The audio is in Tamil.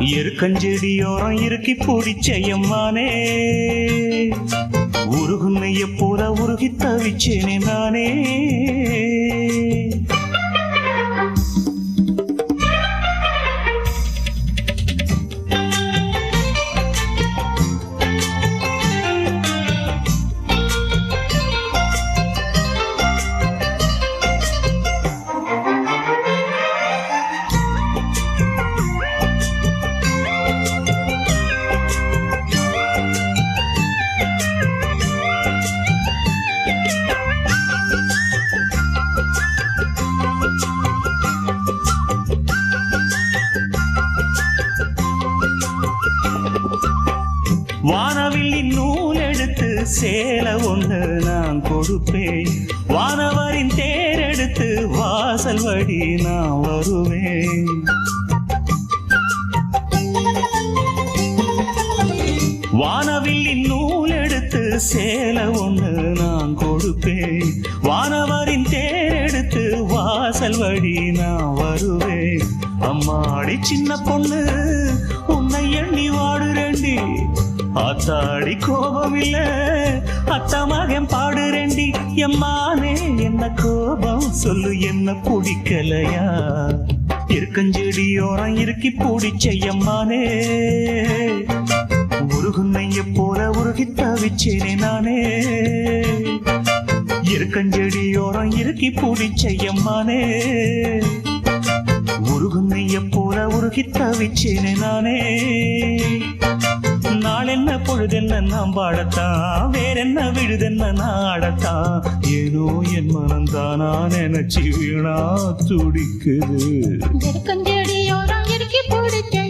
எருக்கஞ்செடியோரம் இறுக்கி பிடிச்ச எம்மானே. உருகுன்னைய போல உருகி தவிச்சேனே நானே. வானவில்லின் நூல் எடுத்து சேலை ஒன்று நான் கொடுப்பேன். வானவரின் தேரெடுத்து வாசல் வழி நான் வருவேன். வானவில்லின் நூல் எடுத்து சேலை ஒன்று நான் கொடுப்பேன். வானவரின் தேரெடுத்து வாசல் வழி நான் வருவேன். அம்மாடி சின்ன பொண்ணு உன்னை எண்ணி வாடுறேண்டி ஆத்தாடி கோபம் இல்ல அத்தமாக மகன் பாடுறேண்டி எம்மானே என்ன கோபம்? சொல்லு என்ன பிடிக்கலையா? இருக்கஞ்செடியோரம் இருக்கி பிடிச்ச எம்மானே. உருகுன்னைய போல உருகி தவிச்சேனே நானே. இருக்கஞ்செடியோரம் இருக்கி பிடிச்ச எம்மானே. உருகுன்னைய போல உருகி தவிச்சேனே நானே. நாள் என்ன பொழுதென்ன நாம் வாழத்தான்? வேறென்ன விழுதென்ன நாடத்தான்? ஏனோ என் மனந்தானா நினைச்சு வீணா துடிக்குது. கொஞ்சம் பிடிக்க